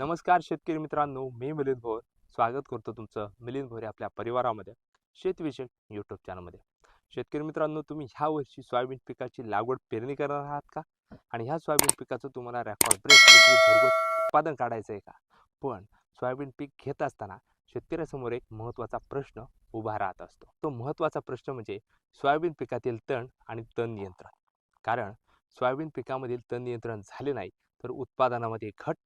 नमस्कार शेतकरी मित्रांनो मी मिलिंद भोर. स्वागत करतो तुमचं मिलिंद भोरे आपल्या परिवारामध्ये शेतविषयक यूट्यूब चॅनलमध्ये शेतकरी मित्रांनो तुम्ही ह्या वर्षी सोयाबीन पिकाची लागवड पेरणी करणार आहात का? आणि ह्या सोयाबीन पिकाचं तुम्हाला रेकॉर्ड ब्रेक भरघोस उत्पादन काढायचं आहे का? पण सोयाबीन पीक घेत असताना शेतकऱ्यासमोर एक महत्त्वाचा प्रश्न उभा राहत असतो. तो महत्त्वाचा प्रश्न म्हणजे सोयाबीन पिकातील तण आणि तण नियंत्रण. कारण सोयाबीन पिकामधील तण नियंत्रण झाले नाही तर उत्पादनामध्ये घट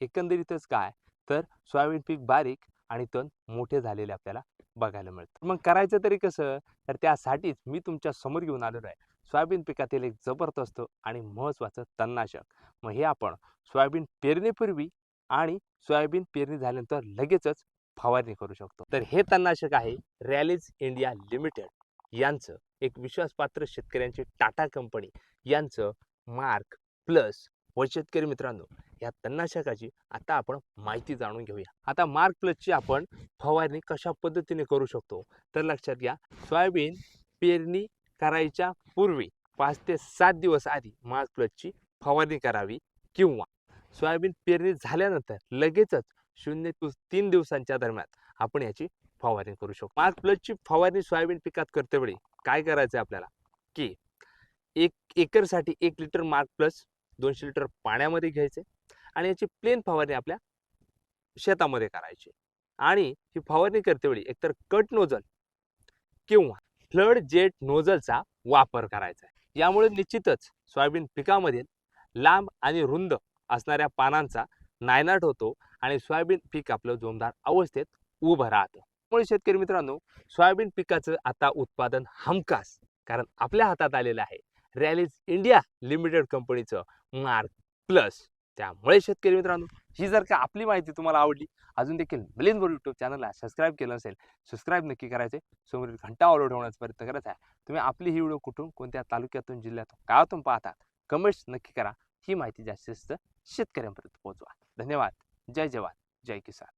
एकंदरीतच काय? तर सोयाबीन पीक बारीक आणि तण मोठे झालेले आपल्याला बघायला मिळतं. मग करायचं तरी कसं? तर त्यासाठीच मी तुमच्यासमोर घेऊन आलेलो आहे. सोयाबीन पिकातील एक जबरदस्त आणि महत्त्वाचं तणनाशक. मग हे आपण सोयाबीन पेरणीपूर्वी आणि सोयाबीन पेरणी झाल्यानंतर लगेचच फवारणी करू शकतो. तर हे तणनाशक आहे रॅलीज इंडिया लिमिटेड. यांचं एक विश्वासपात्र शेतकऱ्यांची टाटा कंपनी. यांचं मार्क प्लस व शेतकरी मित्रांनो या तणनाशकाची आता आपण माहिती जाणून घेऊया. आता मार्क प्लसची आपण फवारणी कशा पद्धतीने करू शकतो? तर लक्षात घ्या सोयाबीन पेरणी करायच्या पूर्वी पाच ते सात दिवस आधी मार्क प्लसची फवारणी करावी किंवा सोयाबीन पेरणी झाल्यानंतर लगेचच शून्य तीन दिवसांच्या दरम्यान आपण याची फवारणी करू शकतो. मार्क प्लसची फवारणी सोयाबीन पिकात करतेवेळी काय करायचं आहे आपल्याला? की एक एकरसाठी एक लिटर मार्क प्लस दोनशे लिटर पाण्यामध्ये घ्यायचे आणि याची प्लेन फवारणी आपल्या शेतामध्ये करायची. आणि ही फवारणी करतेवेळी एकतर कट नोजल किंवा फ्लड जेट नोजलचा वापर करायचा आहे. यामुळे निश्चितच सोयाबीन पिकामधील लांब आणि रुंद असणाऱ्या पानांचा नायनाट होतो आणि सोयाबीन पीक आपलं जोमदार अवस्थेत उभं राहतं. त्यामुळे शेतकरी मित्रांनो सोयाबीन पिकाचं आता उत्पादन हमखास कारण आपल्या हातात आलेलं आहे. रॅलीज इंडिया लिमिटेड कंपनीचं मार्क प्लस. त्यामुळे शेतकरी मित्रांनो ही जर का आपली माहिती तुम्हाला आवडली अजून देखील मिलिंदभर यूट्यूब चॅनलला सबस्क्राईब केलं असेल सबस्क्राईब नक्की करायचे समोरील घंटा ऑल ठेवण्याचा प्रयत्न करायचा आहे तुम्ही आपली ही व्हिडिओ कुठून कोणत्या तालुक्यातून जिल्ह्यातून गावातून पाहतात कमेंट्स नक्की करा. ही माहिती जास्तीत जास्त शेतकऱ्यांपर्यंत पोहोचवा. धन्यवाद. जय जवान. जय किसान.